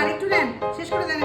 আরেকটু নেন শেষ করে দেন